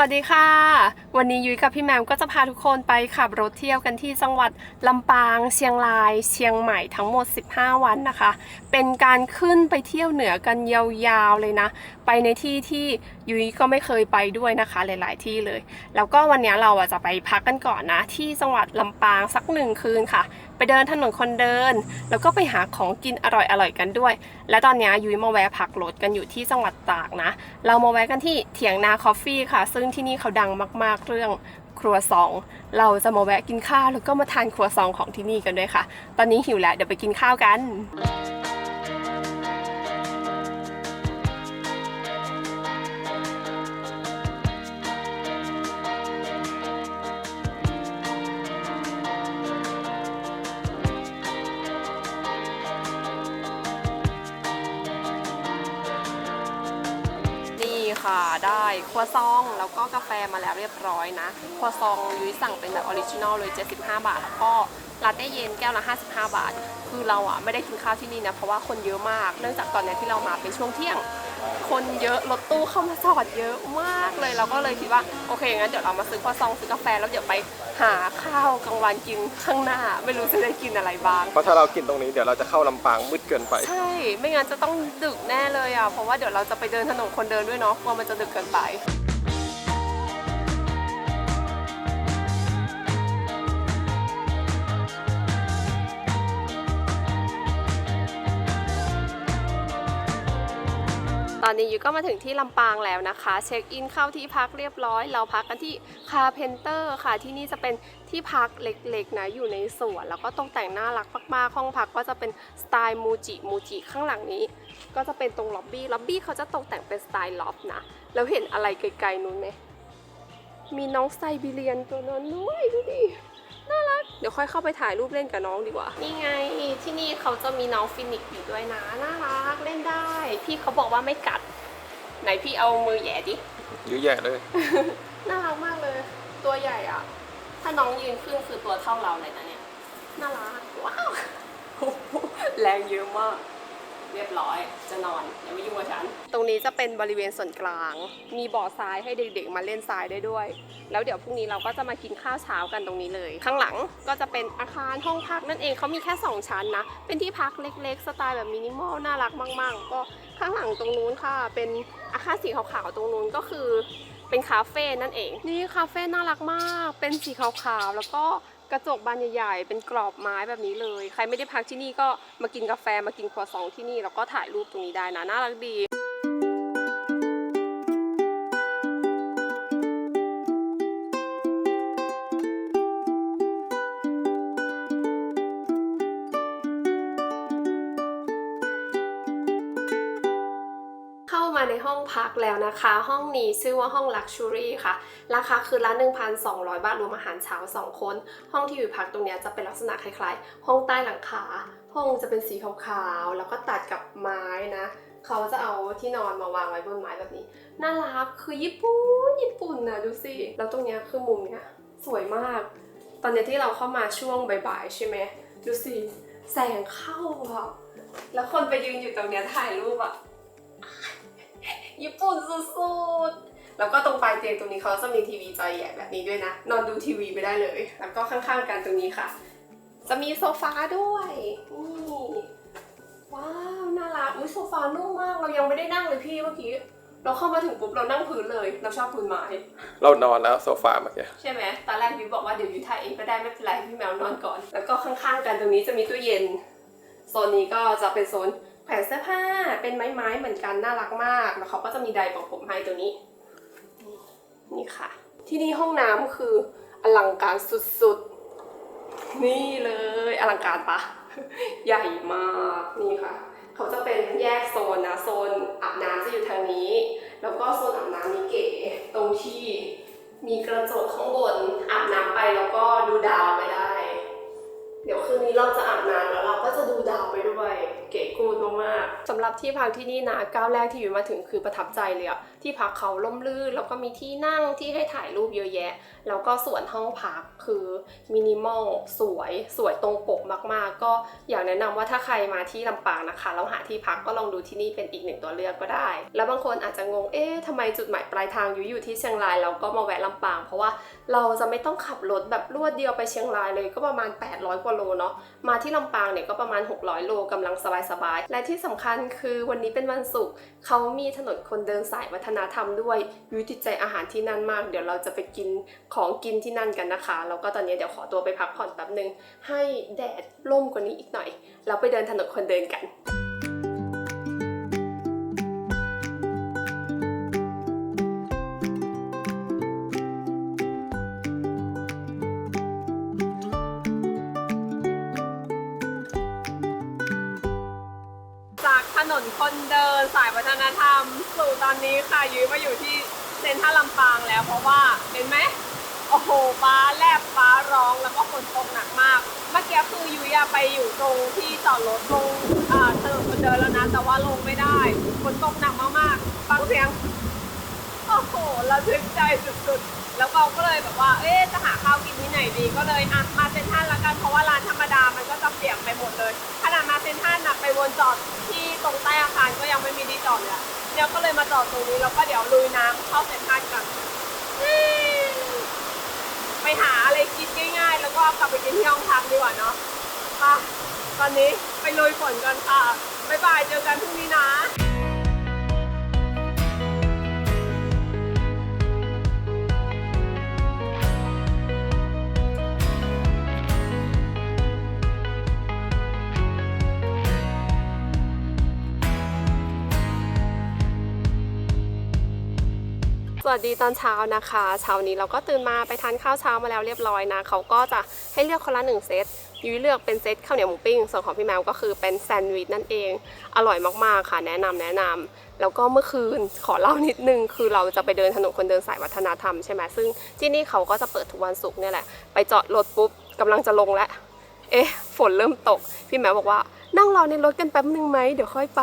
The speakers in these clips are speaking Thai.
วัสดีค่ะ วันนี้ยุ้ยกับพี่แมมก็จะพาทุกคนไปขับรถเที่ยวกันที่จังหวัดลำปาง เชียงราย เชียงใหม่ทั้งหมด 15 วันนะคะ เป็นการขึ้นไปเที่ยวเหนือกันยาวๆเลยนะ ไปในที่ที่ยุ้ยก็ไม่เคยไปด้วยนะคะ หลายๆที่เลย แล้วก็วันนี้เราจะไปพักกันก่อนนะ ที่จังหวัดลำปางสักหนึ่งคืนค่ะ ไปเดินถนนคนเดิน แล้วก็ไปหาของกินอร่อยๆกันด้วย และตอนนี้ยุ้ยมาแวะพักรถกันอยู่ที่จังหวัดตากนะ เรามาแวะกันที่เถียงนาคอฟฟี่ค่ะ ซึ่งที่นี่เขาดังมาก ๆ เรื่องครัวซอง เราจะมาแวะกินข้าวแล้วก็มาทานครัวซองของที่นี่กันด้วยค่ะ ตอนนี้หิวแล้วเดี๋ยวไปกินข้าวกัน ซองแล้วก็กาแฟมาแล้วเรียบร้อยนะครัวซองยุ้ยสั่งเป็นแบบออริจินอลเลย 75 บาท แล้วก็ลาเต้เย็นแก้วละ 55 บาท คือเราอะไม่ได้กินข้าวที่นี่นะ เพราะว่าคนเยอะมาก เนื่องจากตอนนี้ที่เรามาเป็นช่วงเที่ยง คนเยอะรถตู้เข้ามาจอดเยอะมากเลยเราก็เลยคิดว่าโอเคงั้นเดี๋ยวเรามาซื้อครัวซองซื้อกาแฟแล้วเดี๋ยวไปหาข้าวกลางวันกินข้างหน้า ไม่รู้จะได้กินอะไรบ้าง เพราะถ้าเรากินตรงนี้เดี๋ยวเราจะเข้าลำปางมืดเกินไป ใช่ ไม่งั้นจะต้องดึกแน่เลยอะเพราะว่าเดี๋ยวเราจะไปเดินถนนคนเดินด้วยเนาะกลัวมันจะดึกเกินไป ตอนนี้ยูก็มาถึงที่ลำปางแล้วนะคะ เช็คอินเข้าที่พักเรียบร้อย เราพักกันที่คาเพนเตอร์ค่ะ ที่นี่จะเป็นที่พักเล็กๆนะอยู่ในสวน แล้วก็ตกแต่งน่ารักมากๆห้องพักก็จะเป็นสไตล์มูจิมูจิข้างหลังนี้ ก็จะเป็นตรงล็อบบี้ล็อบบี้เขาจะตกแต่งเป็นสไตล์ล็อบนะแล้วเห็นอะไรไกลๆนู้นไหมมีน้องไซบีเรียนตัวนั้นด้วยดูดิน่ารัก เดี๋ยวค่อยเข้าไปถ่ายรูปเล่นกับน้องดีกว่า นี่ไงที่นี่เขาจะมีน้องฟินิกซ์อยู่ด้วยนะน่ารักเล่นได้ พี่เขาบอกว่าไม่กัด ไหนพี่เอามือแหย่ดิยื้อแย่เลย น่ารักมากเลย ตัวใหญ่อะ ถ้าน้องยืนขึ้นคือตัวเท่าเราเลยนะเนี่ย น่ารัก ว้าว แรงเยอะมาก เรียบร้อย จะนอนอย่ามายุ่งกับฉัน ตรงนี้จะเป็นบริเวณส่วนกลาง มีบ่อทรายให้เด็กๆ มาเล่นทรายได้ด้วย แล้วเดี๋ยวพรุ่งนี้เราก็จะมากินข้าวเช้ากันตรงนี้เลย ข้างหลังก็จะเป็นอาคารห้องพักนั่นเองเขามีแค่ 2 ชั้นนะ เป็นที่พักเล็กๆ สไตล์แบบมินิมอลน่ารักมาก ๆ ก็ข้างหลังตรงนู้นค่ะ เป็นอาคารสีขาวๆตรงนู้นก็คือเป็นคาเฟ่นั่นเอง นี่คาเฟ่น่ารักมาก เป็นสีขาวๆ แล้วก็ กระจกบานใหญ่ๆ เป็นกรอบไม้แบบนี้เลย ใครไม่ได้พักที่นี่ก็มากินกาแฟมากินครัวซองที่นี่แล้วก็ถ่ายรูปตรงนี้ได้นะน่ารักดี ห้องพักแล้วนะคะ ห้องนี้ชื่อว่าห้อง Luxury ค่ะ ราคาคือละ1,200 บาทรวมอาหารเช้า 2 คน ห้องที่อยู่พักตรงนี้จะเป็นลักษณะคล้ายๆ ห้องใต้หลังคา ห้องจะเป็นสีขาวๆ แล้วก็ตัดกับไม้นะเขาจะเอาที่นอนมาวางไว้บนไม้แบบนี้ น่ารัก คือญี่ปุ่น ญี่ปุ่นนะดูสิ แล้วตรงนี้คือมุมเนี้ยสวยมาก ตอนนี้ที่เราเข้ามาช่วงบ่ายๆใช่ไหม ดูสิ แสงเข้าอะแล้วคนไปยืนอยู่ตรงเนี้ยถ่ายรูปอะ ญี่ปุ่นสุดๆ แล้วก็ตรงปลายเตียงตรงนี้เขาจะมีทีวีจอใหญ่แบบนี้ด้วยนะ นอนดูทีวีไปได้เลย แล้วก็ข้างๆกันตรงนี้ค่ะ จะมีโซฟาด้วยนี่ว้าวน่ารักอุ้ยโซฟานุ่มมาก เรายังไม่ได้นั่งเลยพี่เมื่อกี้เราเข้ามาถึงปุ๊บเรานั่งพื้นเลย เราชอบพื้นไม้เรานอนแล้วโซฟาเมื่อกี้ใช่ไหมตอนแรกยุ้ยบอกว่าเดี๋ยวยุ้ยถ่ายเองก็ได้ไม่เป็นไรพี่แมวนอนก่อน แล้วก็ข้างๆกันตรงนี้จะมีตู้เย็น โซนนี้ก็จะเป็นโซน แขวนเสื้อผ้าเป็นไม้ๆเหมือนกันน่ารักมาก แล้วเขาก็จะมีไดร์ของผมให้ตัวนี้ นี่ค่ะ ที่นี่ห้องน้ำคืออลังการสุดๆ นี่เลยอลังการปะ ใหญ่มากนี่ค่ะ เขาจะเป็นแยกโซนนะโซนอาบน้ำจะอยู่ทางนี้ แล้วก็โซนอาบน้ำนี้เก๋ตรงที่มีกระจกข้างบนอาบน้ำไปแล้วก็ดูดาวไปได้ เดี๋ยวคืนนี้เราจะอาบน้ำแล้วเราก็จะดูดาวไปด้วย เก๋กูดมากๆสำหรับที่พักที่นี่นะก้าวแรกที่อยู่มาถึงคือประทับใจเลยอะที่พักเขาล่มลื่นแล้วก็มีที่นั่งที่ให้ถ่ายรูปเยอะแยะ แล้วก็ส่วนห้องพักคือมินิมอลสวยสวยตรงปกมากๆ ก็อยากแนะนำว่าถ้าใครมาที่ลำปางนะคะแล้วหาที่พักก็ลองดูที่นี่เป็นอีกหนึ่งตัวเลือกก็ได้ แล้วบางคนอาจจะงงเอ๊ะทำไมจุดหมายปลายทางอยู่อยู่ที่เชียงรายแล้วก็มาแวะลำปาง เพราะว่าเราจะไม่ต้องขับรถแบบรวดเดียวไปเชียงรายเลยก็ประมาณ 800กว่าโลเนาะมาที่ลำปางเนี่ยก็ประมาณ 600 โลกำลังสบายๆและที่สำคัญคือวันนี้เป็นวันศุกร์เขามีถนนคนเดินสายวัฒนธรรมด้วยวิวติดใจอาหารที่นั่นมาก เดี๋ยวเราจะไปกินของกินที่นั่นกันนะคะ แล้วก็ตอนนี้เดี๋ยวขอตัวไปพักผ่อนแป๊บนึง ให้แดดร่มกว่านี้อีกหน่อย เราไปเดินถนนคนเดินกัน นนคนเดินสายวัฒนธรรม สู่ตอนนี้ค่ะยุ้ยมาอยู่ที่เซ็นทรัลลำปางแล้ว เพราะว่าเห็นไหมโอ้โหฟ้าแลบฟ้าร้องแล้วก็ฝนตกหนักมาก เมื่อกี้คือยุ้ยไปอยู่ตรงที่จอดรถตรงถนนคนเดินแล้วนะแต่ว่าลงไม่ได้ฝนตกหนักมากๆฟังเสียงโอ้โหระทึกใจสุดๆ แล้วเราก็เลยแบบว่า เอ๊จะหาข้าวกินที่ไหนดีก็เลยอะมาเซ็นทรัลละกันเพราะว่าร้านธรรมดามันก็จะเปียกไปหมดเลยขนาดมาเซ็นทรัลนะไปวนจอดที่ ตรงใต้อาคารก็ยังไม่มีที่จอดเลยอะเดี๋ยวก็เลยมาจอดตรงนี้แล้วก็เดี๋ยวลุยน้ำเข้าเซ็นทรัลกันอืมไปหาอะไรกินง่ายๆ แล้วก็กลับไปกินที่ห้องพักดีกว่าเนาะมาตอนนี้ไปลุยฝนกันค่ะบ๊ายบายเจอกันพรุ่งนี้นะ วัสดีตอนเช้านะคะ เช้านี้เราก็ตื่นมาไปทานข้าวเช้ามาแล้วเรียบร้อยนะ เขาก็จะให้เลือกคนละหนึ่งเซตยุ้ยเลือกเป็นเซตข้าวเหนียวหมูปิ้ง ส่วนของพี่แมวก็คือเป็นแซนด์วิชนั่นเอง อร่อยมากๆค่ะ แนะนำแนะนำแล้วก็เมื่อคืนขอเล่านิดนึง คือเราจะไปเดินถนนคนเดินสายวัฒนธรรมใช่ไหมซึ่งที่นี่เขาก็จะเปิดทุกวันศุกร์เนี่ยแหละ ไปจอดรถปุ๊บกำลังจะลงแล้ว เอ๊ะ ฝนเริ่มตก พี่แมวบอกว่านั่งรอในรถกันแป๊บนึงไหมเดี๋ยวค่อยไป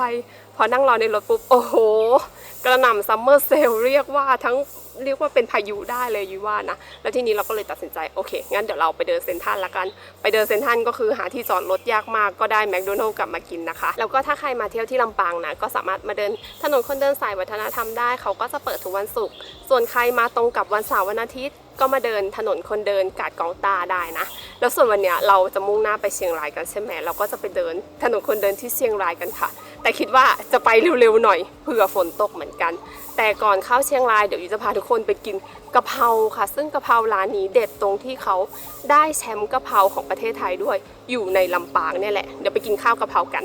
พอนั่งรอในรถปุ๊บ โอ้โห กระหน่ำซัมเมอร์เซลเรียกว่าทั้ง เรียกว่าเป็นพายุได้เลยยุ้ยว่านะแล้วทีนี้เราก็เลยตัดสินใจโอเคงั้นเดี๋ยวเราไปเดินเซ็นทรัลละกัน ไปเดินเซ็นทรัลก็คือหาที่จอดรถยากมากก็ได้แมคโดนัลล์กลับมากินนะคะ แล้วก็ถ้าใครมาเที่ยวที่ลำปางนะก็สามารถมาเดินถนนคนเดินสายวัฒนธรรมได้เขาก็จะเปิดทุกวันศุกร์ส่วนใครมาตรงกับวันเสาร์วันอาทิตย์ก็มาเดินถนนคนเดินกาดกองตาได้นะ แล้วส่วนวันเนี้ยเราจะมุ่งหน้าไปเชียงรายกันใช่ไหมเราก็จะไปเดินถนนคนเดินที่เชียงรายกันค่ะ แต่คิดว่าจะไปเร็วๆหน่อยเผื่อฝนตกเหมือนกัน แต่ก่อนเข้าเชียงรายเดี๋ยวยูจะพาทุกคนไปกินกะเพราค่ะ ซึ่งกะเพราร้านนี้เด็ดตรงที่เขาได้แชมป์กะเพราของประเทศไทยด้วย อยู่ในลำปางเนี่ยแหละ เดี๋ยวไปกินข้าวกะเพรากัน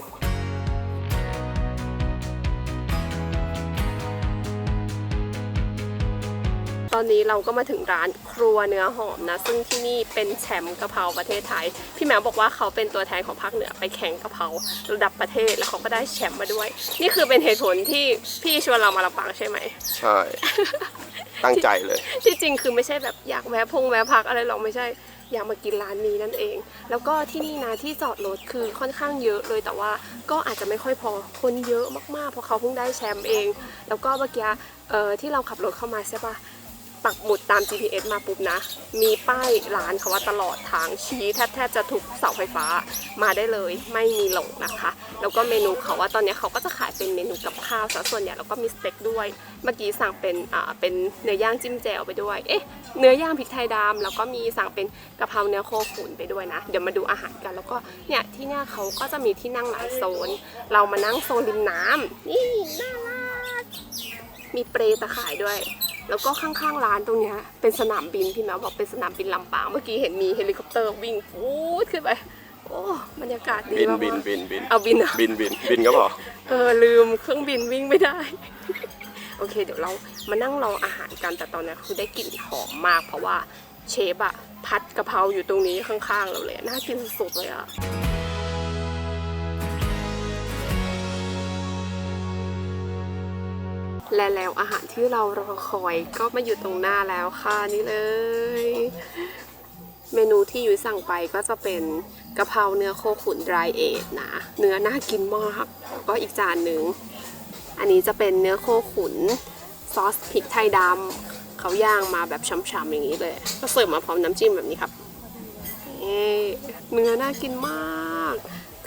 อนนี้เราก็มาถึงร้านครัวเนื้อหอมนะ ซึ่งที่นี่เป็นแชมป์กะเพราประเทศไทย พี่แมวบอกว่าเขาเป็นตัวแทนของภาคเหนือไปแข่งกะเพราระดับประเทศแล้วเขาก็ได้แชมป์มาด้วย นี่คือเป็นเหตุผลที่พี่ชวนเรามาลำปางใช่ไหม ใช่ ตั้งใจเลย ที่จริงคือไม่ใช่แบบอยากแวะพงแวะพักอะไรหรอกไม่ใช่อยากมากินร้านนี้นั่นเอง แล้วก็ที่นี่นะที่จอดรถคือค่อนข้างเยอะเลยแต่ว่าก็อาจจะไม่ค่อยพอคนเยอะมากๆเพราะเขาเพิ่งได้แชมป์เอง แล้วก็เมื่อกี้เอ่อที่เราขับรถเข้ามาใช่ปะ ปักหมุดตาม GPS มาปุ๊บนะ มีป้ายร้านเขาว่าตลอดทางชี้แทบแทบจะทุกเสาไฟฟ้ามาได้เลยไม่มีหลงนะคะ แล้วก็เมนูเขาว่าตอนนี้เขาก็จะขายเป็นเมนูกับข้าวซะส่วนใหญ่แล้วก็มีสเต็กด้วย เมื่อกี้สั่งเป็นอ่าเป็นเนื้อย่างจิ้มแจ่วไปด้วย เอ๊ะเนื้อย่างพริกไทยดำแล้วก็มีสั่งเป็นกะเพราเนื้อโคขุนไปด้วยนะ เดี๋ยวมาดูอาหารกันแล้วก็เนี่ยที่เนี่ยเขาก็จะมีที่นั่งหลายโซน เรามานั่งโซนริมน้ำนี่น่ารัก มีเปรตะข่ายด้วย แล้วก็ข้างๆร้านตรงเนี้ยเป็นสนามบินพี่แมวบอกเป็นสนามบินลำปางเมื่อกี้เห็นมีเฮลิคอปเตอร์วิ่งฟูดขึ้นไปโอ้บรรยากาศดีบินมากๆบินบินบินเอาบินเหรอบินบินบินก็พอเออลืมเครื่องบินวิ่งไม่ได้ โอเค เดี๋ยวเรามานั่งรออาหารกันแต่ตอนนี้คือได้กลิ่นหอมมาก เพราะว่าเชฟอะพัดกะเพราอยู่ตรงนี้ข้างๆเราเลยน่ากินสุดๆเลยอะ และแล้วอาหารที่เรารอคอยก็มาอยู่ตรงหน้าแล้วค่ะนี่เลย เมนูที่ยุ้ยสั่งไปก็จะเป็นกะเพราเนื้อโคขุนดรายเอทนะ เนื้อน่ากินมากก็อีกจานหนึ่ง อันนี้จะเป็นเนื้อโคขุนซอสพริกไทยดำเขาย่างมาแบบช่ำๆอย่างนี้เลย ก็เสิร์ฟมาพร้อมน้ำจิ้มแบบนี้ครับเนื้อน่ากินมาก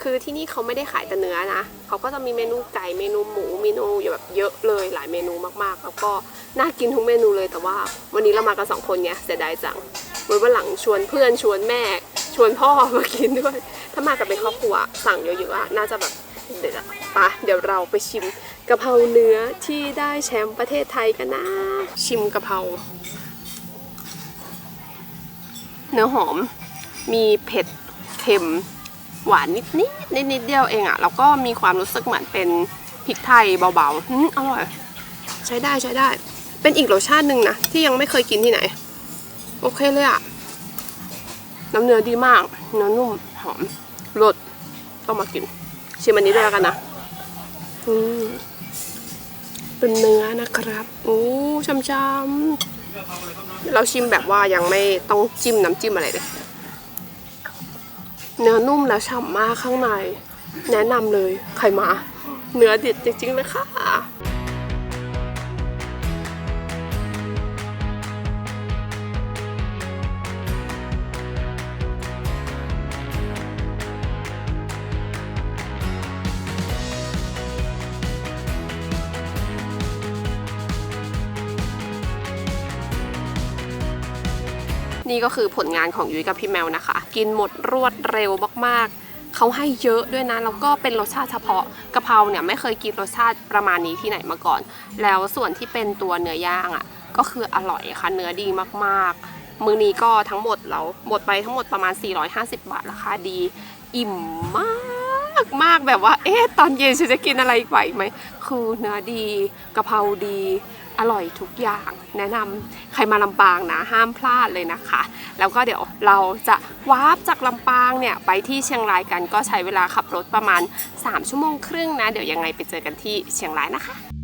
คือที่นี่เขาไม่ได้ขายแต่เนื้อนะ เขาก็จะมีเมนูไก่เมนูหมูเมนูแบบเยอะเลยหลายเมนูมากๆ แล้วก็น่ากินทุกเมนูเลยแต่ว่า วันนี้เรามากันสองคนไงเสียดายจังไว้วันหลังชวนเพื่อนชวนแม่ ชวนพ่อมากินด้วย ถ้ามากับเป็นครอบครัวสั่งเยอะๆอะน่าจะแบบเด็ดอะปะเดี๋ยวเราไปชิมกะเพราเนื้อที่ได้แชมป์ประเทศไทยกันนะ ชิมกะเพราเนื้อหอม มีเผ็ดเค็ม หวานนิดนิดนิดนิดเดียวเองอะแล้วก็มีความรู้สึกเหมือนเป็นพริกไทยเบาๆอืมอร่อย ใช้ได้ใช้ได้ เป็นอีกรสชาติหนึ่งนะที่ยังไม่เคยกินที่ไหน โอเคเลยอะน้ำเนื้อดีมากเนื้อนุ่มหอมรสต้องมากิน ชิมอันนี้ด้วยแล้วกันนะอืมเป็นเนื้อนะครับโอ้ช้ำๆเราชิมแบบว่ายังไม่ต้องจิ้มน้ำจิ้มอะไรเลย เนื้อนุ่มและฉ่ำมากข้างใน แนะนำเลยใครมา เนื้อเด็ดจริงๆเลยค่ะ นี่ก็คือผลงานของยุ้ยกับพี่แมวนะคะ กินหมดรวดเร็วมากๆ เขาให้เยอะด้วยนะ แล้วก็เป็นรสชาติเฉพาะกะเพราเนี่ยไม่เคยกินรสชาติประมาณนี้ที่ไหนมาก่อน แล้วส่วนที่เป็นตัวเนื้อย่างอะ่ะ ก็คืออร่อยค่ะ เนื้อดีมากๆ มือนี้ก็ทั้งหมดเราหมดไปทั้งหมดประมาณ 450 บาทราคาดี อิ่มมากมากแบบว่า เอ๊ะ ตอนเย็นฉันจะกินอะไรอีกไหวไหม คือเนื้อดีกะเพราดี อร่อยทุกอย่างแนะนำใครมาลำปางนะห้ามพลาดเลยนะคะ แล้วก็เดี๋ยวเราจะวาร์ปจากลำปางเนี่ยไปที่เชียงรายกันก็ใช้เวลาขับรถประมาณ 3 ชั่วโมงครึ่งนะ เดี๋ยวยังไงไปเจอกันที่เชียงรายนะคะ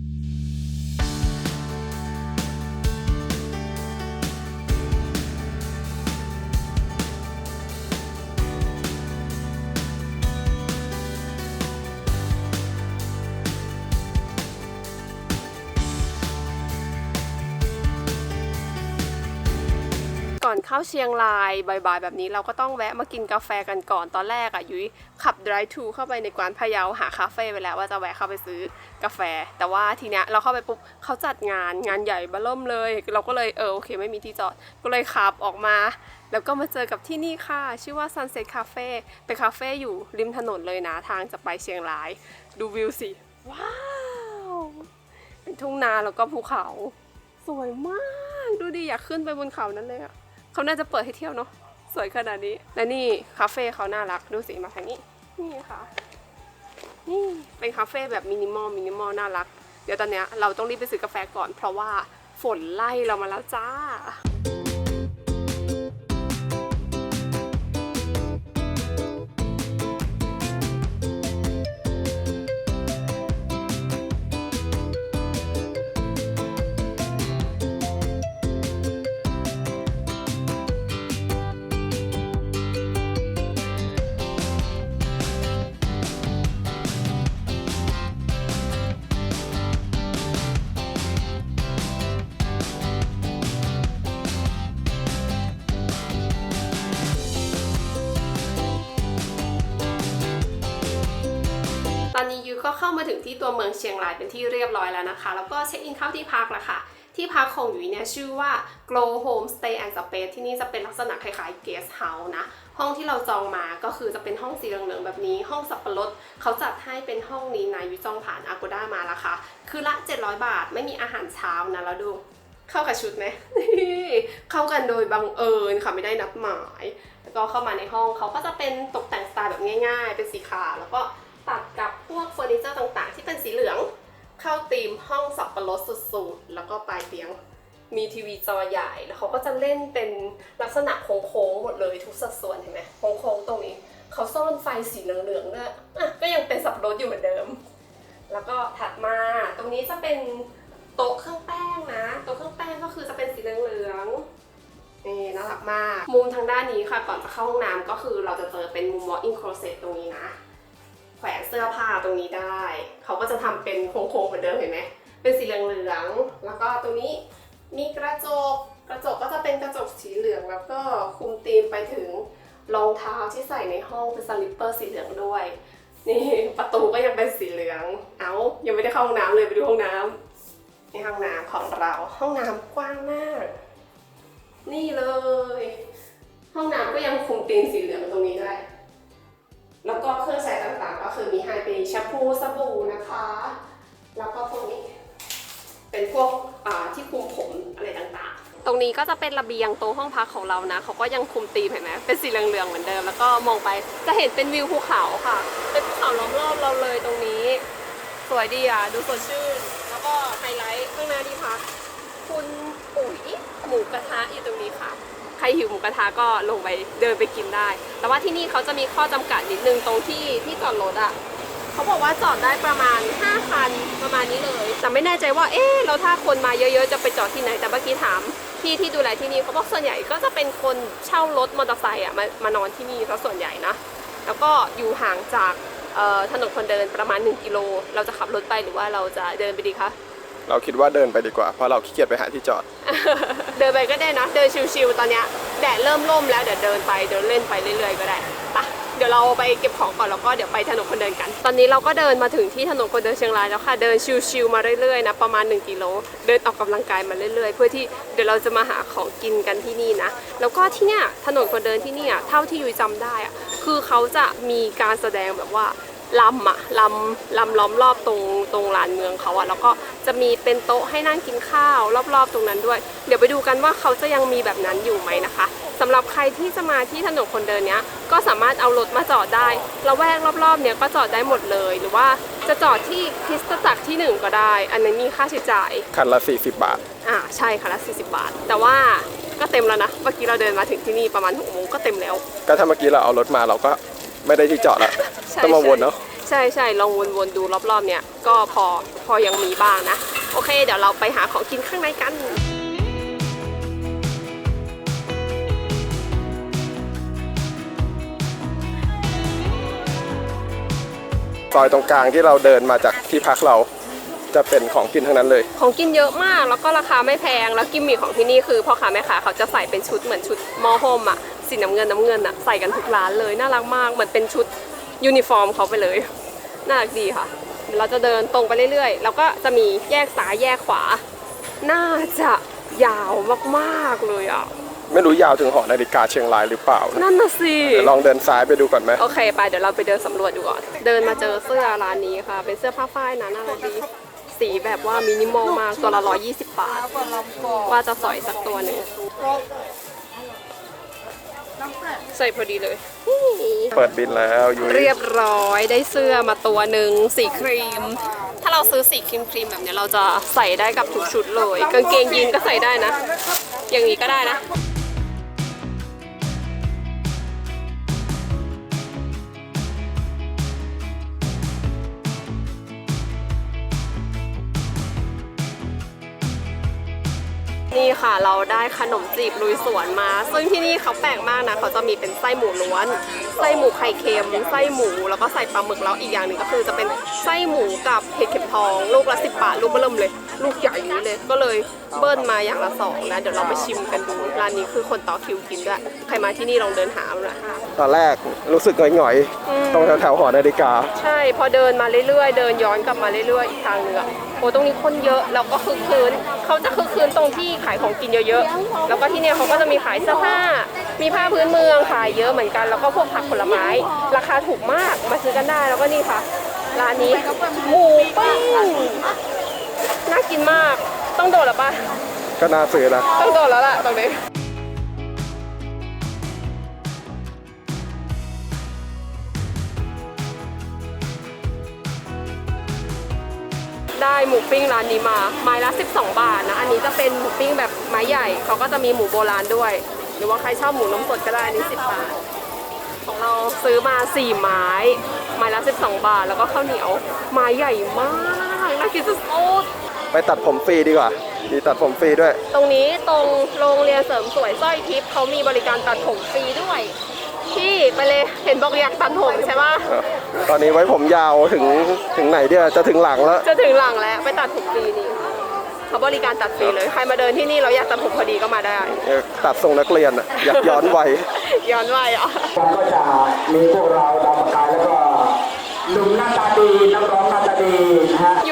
อนเข้าเชียงรายบ่ายๆแบบนี้เราก็ต้องแวะมากินกาแฟกันก่อนตอนแรกอะยุ้ยขับ drive to เข้าไปในกวานพะเยาหาคาเฟ่ไปแล้วว่าจะแวะเข้าไปซื้อกาแฟ แต่ว่าทีเนี้ยเราเข้าไปปุ๊บเขาจัดงานงานใหญ่เบ้อเริ่มเลย เราก็เลยเออโอเค ไม่มีที่จอดก็เลยขับออกมา แล้วก็มาเจอกับที่นี่ค่ะ ชื่อว่า Sunset Cafe เป็นคาเฟ่อยู่ริมถนนเลยนะทางจะไปเชียงราย ดูวิวสิว้าวเป็นทุ่งนาแล้วก็ภูเขา สวยมาก ดูดิอยากขึ้นไปบนเขานั้นเลยอะ เขาน่าจะเปิดให้เที่ยวเนาะสวยขนาดนี้ และนี่คาเฟ่เขาน่ารักดูสิมาทางนี้ นี่ค่ะ นี่เป็นคาเฟ่แบบมินิมอลมินิมอลน่ารัก เดี๋ยวตอนเนี้ยเราต้องรีบไปซื้อกาแฟก่อนเพราะว่าฝนไล่เรามาแล้วจ้า เข้ามาถึงที่ตัวเมืองเชียงรายเป็นที่เรียบร้อยแล้วนะคะ แล้วก็เช็คอินเข้าที่พักแล้วค่ะ ที่พักของยูเนี่ยชื่อว่า Glow Home Stay and Space ที่นี่จะเป็นลักษณะคล้ายๆ guest house นะ ห้องที่เราจองมาก็คือจะเป็นห้องสีเหลืองๆแบบนี้ ห้องสับปะรดเขาจัดให้เป็นห้องนี้นะยูจองผ่าน Agoda มาแล้วค่ะคือละ 700 บาท ไม่มีอาหารเช้านะแล้วดูเข้ากับชุดไหมเข้ากันโดยบังเอิญค่ะไม่ได้นัดหมาย แล้วก็เข้ามาในห้องเขาก็จะเป็นตกแต่งสไตล์แบบง่าย ๆ เป็นสีขาวแล้วก็ตัดกับ วกเฟอร์นิเจอร์ต่างๆ ที่เป็นสีเหลืองเข้าธีมห้องสับปะรดสุดๆ แล้วก็ปลายเตียงมีทีวีจอใหญ่แล้วเขาก็จะเล่นเป็นลักษณะโค้งๆหมดเลยทุกสัดส่วนเห็นไหมโค้งๆตรงนี้เขาซ่อนไฟสีเหลืองๆด้วยอะก็ยังเป็นสับปะรดอยู่เหมือนเดิม แล้วก็ถัดมาตรงนี้จะเป็นโต๊ะเครื่องแป้งนะโต๊ะเครื่องแป้งก็คือจะเป็นสีเหลืองๆนี่น่ารักมาก มุมทางด้านนี้ค่ะก่อนจะเข้าห้องน้ำก็คือเราจะเจอเป็นมุม walk-in closet ตรงนี้นะ แขวนเสื้อผ้าตรงนี้ได้ เขาก็จะทำเป็นโค้งๆเหมือนเดิมเห็นไหมเป็นสีเหลืองๆแล้วก็ตรงนี้มีกระจกกระจกก็จะเป็นกระจกสีเหลือง แล้วก็คุมธีมไปถึงรองเท้าที่ใส่ในห้องเป็นสลิปเปอร์สีเหลืองด้วย นี่ประตูก็ยังเป็นสีเหลือง เอายังไม่ได้เข้าห้องน้ำเลยไปดูห้องน้ำนี่ห้องน้ำของเราห้องน้ำกว้างมาก นี่เลย ห้องน้ำก็ยังคุมธีมสีเหลืองตรงนี้ด้วย แล้วก็เครื่องใช้ต่างๆ ก็คือมีให้เป็นแชมพูสบู่นะคะ แล้วก็พวกนี้ เป็นพวกที่คุมผมอะไรต่างๆ ตรงนี้ก็จะเป็นระเบียงโต๊ะห้องพักของเรานะ เขาก็ยังคุมธีมเห็นไหมเป็นสีเหลืองๆเหมือนเดิม แล้วก็มองไปจะเห็นเป็นวิวภูเขาค่ะ เป็นภูเขาล้อมรอบเราเลยตรงนี้ สวยดีอะ ดูสดชื่น แล้วก็ไฮไลท์ข้างหน้าที่พัก คุณปุ๋ยหมูกระทะอยู่ตรงนี้ค่ะ ครหิวหมูกระทะก็ลงไปเดินไปกินได้ แต่ว่าที่นี่เขาจะมีข้อจำกัดนิดนึงตรงที่ที่จอดรถอะเขาบอกว่าจอดได้ประมาณ 5 คันประมาณนี้เลย แต่ไม่แน่ใจว่า เอ๊ะแล้วถ้าคนมาเยอะๆ จะไปจอดที่ไหน แต่เมื่อกี้ถามพี่ที่ดูแลที่นี่เขาบอกส่วนใหญ่ก็จะเป็นคนเช่ารถมอเตอร์ไซค์อะมามานอนที่นี่ซะส่วนใหญ่นะ แล้วก็อยู่ห่างจากถนนคนเดินประมาณ 1 กิโล เราจะขับรถไปหรือว่าเราจะเดินไปดีคะ เราคิดว่าเดินไปดีกว่า เพราะเราขี้เกียจไปหาที่จอด เดินไปก็ได้นะเดินชิวๆตอนเนี้ยแดดเริ่มร่มแล้วเดี๋ยวเดินไปเดินเล่นไปเรื่อยๆก็ได้ปะเดี๋ยวเราไปเก็บของก่อนแล้วก็เดี๋ยวไปถนนคนเดินกัน ตอนนี้เราก็เดินมาถึงที่ถนนคนเดินเชียงรายแล้วค่ะ เดินชิวๆมาเรื่อยๆนะประมาณ 1กิโล เดินออกกำลังกายมาเรื่อยๆ เพื่อที่เดี๋ยวเราจะมาหาของกินกันที่นี่นะ แล้วก็ที่เนี้ยถนนคนเดินที่เนี่ยเท่าที่ยุ้ยจำได้อะคือเขาจะมีการแสดงแบบว่า ลำอะลำลำล้อมรอบตรงตรงลานเมืองเขาอะแล้วก็จะมีเป็นโต๊ะให้นั่งกินข้าว รอบๆตรงนั้นด้วย เดี๋ยวไปดูกันว่าเขาจะยังมีแบบนั้นอยู่ไหมนะคะสำหรับใครที่จะมาที่ถนนคนเดินเนี้ยก็สามารถเอารถมาจอดได้ละแวกรอบๆเนี้ยก็จอดได้หมดเลย หรือว่าจะจอดที่คริสตจักรที่หนึ่งก็ได้ อันนั้นมีค่าใช้จ่ายคันละ 40 บาท อ่าใช่ค่ะละ 40 บาท แต่ว่าก็เต็มแล้วนะเมื่อกี้เราเดินมาถึงที่นี่ประมาณ6โมงก็เต็มแล้ว ก็ถ้าเมื่อกี้เราเอารถมาเราก็ ไม่ได้ที่จอดละใช่ต้องมาวนเนาะใช่ใช่ลองวนๆดูรอบๆเนี่ยก็พอพอยังมีบ้างนะ โอเค เดี๋ยวเราไปหาของกินข้างในกัน ซอยตรงกลางที่เราเดินมาจากที่พักเรา จะเป็นของกินทั้งนั้นเลย ของกินเยอะมากแล้วก็ราคาไม่แพงแล้วกิมมิคของที่นี่คือพ่อค้าแม่ค้าเขาจะใส่เป็นชุดเหมือนชุดมอโฮมอะสีน้ำเงินน้ำเงินอะใส่กันทุกร้านเลยน่ารักมากเหมือนเป็นชุดยูนิฟอร์มเขาไปเลยน่ารักดีค่ะเดี๋ยวเราจะเดินตรงไปเรื่อยๆ แล้วก็จะมีแยกซ้ายแยกขวา น่าจะยาวมากๆเลยอะไม่รู้ยาวถึงหอนาฬิกาเชียงรายหรือเปล่านะนั่นน่ะสิเดี๋ยวลองเดินซ้ายไปดูก่อนไหม โอเค ไปเดี๋ยวเราไปเดินสำรวจดูก่อน เดินมาเจอเสื้อร้านนี้ค่ะ เป็นเสื้อผ้าฝ้ายนะน่ารักดี สีแบบว่ามินิมอลมากตัวละ120บาท ว่าจะสอยสักตัวหนึ่งใส่พอดีเลย เปิดบินแล้วอยู่เรียบร้อยได้เสื้อมาตัวหนึ่งสีครีม ถ้าเราซื้อสีครีมครีมแบบเนี้ยเราจะใส่ได้กับทุกชุดเลย กางเกงยีนก็ใส่ได้นะ อย่างนี้ก็ได้นะ นี่ค่ะเราได้ขนมจีบลุยสวนมา ซึ่งที่นี่เขาแปลกมากนะ เขาจะมีเป็นไส้หมูล้วน ไส้หมูไข่เค็ม ไส้หมูแล้วก็ใส่ปลาหมึกแล้วอีกอย่างหนึ่งก็คือจะเป็นไส้หมูกับเห็ดเข็มทอง ลูกละสิบบาทลูกเบิ่มเลย ลูกใหญ่นี้เลยก็เลยเบิ้ลมาอย่างละสองนะเดี๋ยวเราไปชิมกันดูร้านนี้คือคนต่อคิวกินด้วยใครมาที่นี่ลองเดินหาเอานะตอนแรกรู้สึกหงอยอืมๆตรงแถวๆหอนาฬิกา ใช่พอเดินมาเรื่อยๆ เดินย้อนกลับมาเรื่อยๆอีกทางหนึงอะโอ้ตรงนี้คนเยอะแล้วก็คึกคืนเขาจะคึกคืนตรงที่ขายของกินเยอะๆแล้วก็ที่เนี่ยเขาก็จะมีขายเสื้อผ้า มีผ้าพื้นเมืองขายเยอะเหมือนกันแล้วก็พวกผักผลไม้ ราคาถูกมากมาซื้อกันได้แล้วก็นี่ค่ะร้านนี้หมูปิ้ง น่ากินมาก ต้องโดดหรอปะก็น่าซื้อนะต้องโดดแล้วล่ะตรงนี้ได้หมูปิ้งร้านนี้มา ไม้ละ 12 บาทนะ อันนี้จะเป็นหมูปิ้งแบบไม้ใหญ่ เขาก็จะมีหมูโบราณด้วย หรือว่าใครชอบหมูน้ำสดก็ได้อันนี้ 10 บาท ของเราซื้อมา 4 ไม้ ไม้ละ 12 บาท แล้วก็ข้าวเหนียว ไม้ใหญ่มาก น่ากินสุดๆ ไปตัดผมฟรีดีกว่า มีตัดผมฟรีด้วย ตรงนี้ตรงโรงเรียนเสริมสวยสร้อยทิพย์เขามีบริการตัดผมฟรีด้วย พี่ไปเลยเห็นบอกอยากตัดผมใช่ปะตอนนี้ไว้ผมยาวถึงถึงไหนเดียวจะถึงหลังแล้ว จะถึงหลังแล้วไปตัดผมฟรีนี่เขาบริการตัดฟรีเลยใครมาเดินที่นี่เราอยากตัดผมพอดีก็มาได้เออตัดทรงนักเรียนอะอยากย้อนวัยย้อนวัยเหรอะก็จะมีพวกเราดาวประกายแล้วก็หนุ่มหน้าตาดีนักร้องหน้าตาดีนะฮะยุ้ย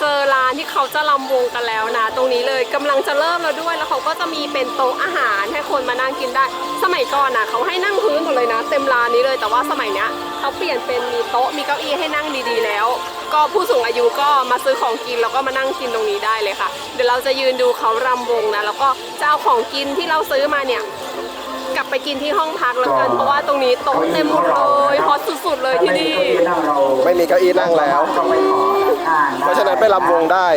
เจอร้านที่เขาจะลำวงกันแล้วนะ ตรงนี้เลยกำลังจะเริ่มแล้วด้วยแล้วเขาก็จะมีเป็นโต๊ะอาหารให้คนมานั่งกินได้ สมัยก่อนน่ะเขาให้นั่งพื้นหมดเลยนะ เต็มร้านนี้เลยแต่ว่าสมัยเนี้ยเขาเปลี่ยนเป็นมีโต๊ะมีเก้าอี้ให้นั่งดีๆแล้ว ก็ผู้สูงอายุก็มาซื้อของกินแล้วก็มานั่งกินตรงนี้ได้เลยค่ะ เดี๋ยวเราจะยืนดูเขารำวงนะแล้วก็จะเอาของกินที่เราซื้อมาเนี่ย กลับไปกินที่ห้องพักแล้วกัน เพราะว่าตรงนี้โต๊ะเต็มหมดเลยฮอตสุดๆเลยที่นี่ไม่มีเก้าอี้นั่งแล้วก็ไม่ขออ่เพราะฉะนั้นไปลำวงได้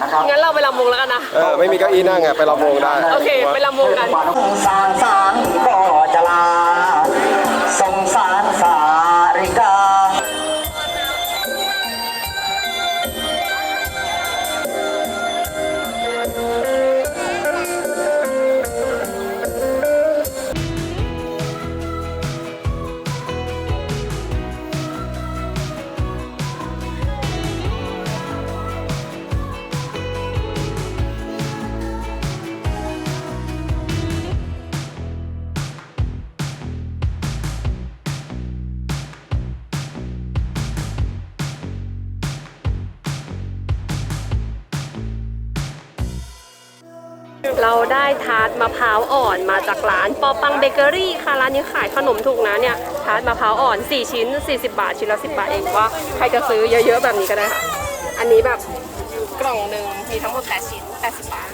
นะครับงั้นเราไปลำวงแล้วกันนะเออไม่มีเก้าอี้นั่งอะไปลำวงได้ โอเค ไปลำวงกันสางสางก็จะลาสงสารสาริกา เราได้ทาร์ตมะพร้าวอ่อนมาจากร้านปอปังเบเกอรี่ค่ะร้านนี้ขายขนมถูกนะเนี่ยทาร์ตมะพร้าวอ่อน 4 ชิ้น 40 บาท ชิ้นละ 10 บาทเองว่าใครจะซื้อเยอะๆแบบนี้ก็ได้ค่ะ อันนี้แบบกล่องหนึ่งมีทั้งหมด8ชิ้น 80 บาท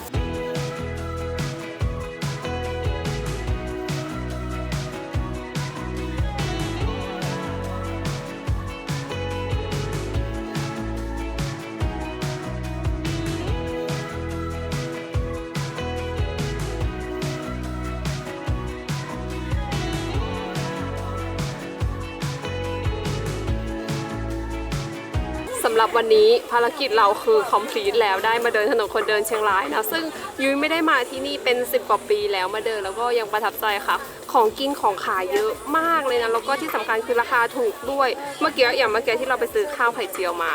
ำหรับวันนี้ภารกิจเราคือ complete แล้วได้มาเดินถนนคนเดินเชียงรายนะ ซึ่งยุ้ยไม่ได้มาที่นี่เป็น 10 กว่าปีแล้วมาเดินแล้วก็ยังประทับใจค่ะ ของกินของขายเยอะมากเลยนะ แล้วก็ที่สำคัญคือราคาถูกด้วย เมื่อกี้อย่างเมื่อกี้ที่เราไปซื้อข้าวไข่เจียวมา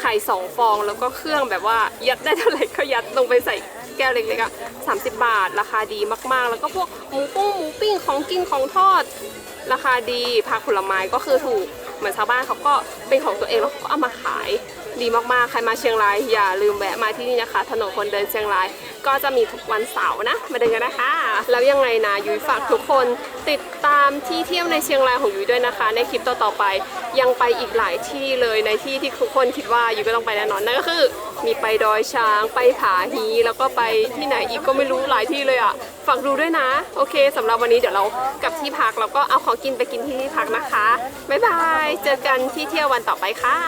ไข่สองฟองแล้วก็เครื่องแบบว่ายัดได้เท่าไหร่ก็ยัดลงไปใส่แก้วเล็กๆอะ30บาท ราคาดีมากๆ แล้วก็พวกหมูปุ้งหมูปิ้งของกินของทอด ราคาดีผักผลไม้ก็คือถูก เหมือนชาวบ้านเขาก็เป็นของตัวเองแล้วเขาก็เอามาขาย ดีมากๆ ใครมาเชียงรายอย่าลืมแวะมาที่นี่นะคะ ถนนคนเดินเชียงราย ก็จะมีทุกวันเสาร์นะ มาเดินกันนะคะ แล้วยังไงนะยุ้ยฝากทุกคนติดตามที่เที่ยวในเชียงรายของยุ้ยด้วยนะคะ ในคลิปต่อๆไปยังไปอีกหลายที่เลยในที่ที่ทุกคนคิดว่ายุ้ยก็ต้องไปแน่นอนนั่นก็คือ มีไปดอยช้างไปผาฮีแล้วก็ไปที่ไหนอีกก็ไม่รู้หลายที่เลยอะฝากดูด้วยนะ โอเคสำหรับวันนี้เดี๋ยวเรากลับที่พักแล้วก็เอาของกินไปกินที่ที่พักนะคะบ๊ายบายเจอกันที่เที่ยววันต่อไปค่ะ